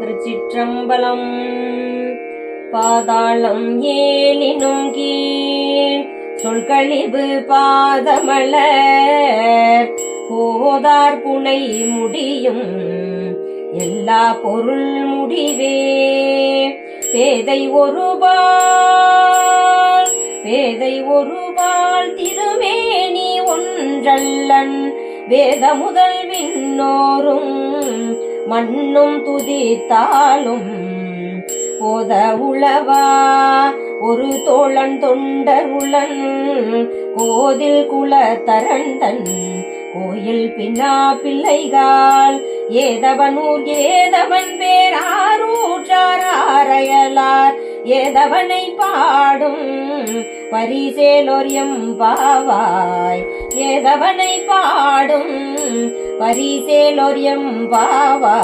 திருச்சிற்றம்பலம். பாதாளம் ஏலினும் கீழ் சொல்கழிவு பாதமலர். போதார் புனை முடியும் எல்லா பொருள் முடிவே. பேதை ஒருபால் பேதை ஒருபால் திருமேனி ஒன்றல்லன். வேத முதல் விண்ணோரும் மண்ணும் துதித்தாலும் போத உளவா? ஒரு தோழன் தொண்டருளன் கோதில் குல தரந்தன் கோயில் பின்னா பிள்ளைகால். ஏதவனூர் ஏதவன் பேராரூற்றாரையலார் ஏதவனை பாடும் பரிசேலோரியம் பாவாய். ஏதவனை பாடும் பரிசேலொரியம் பாவா.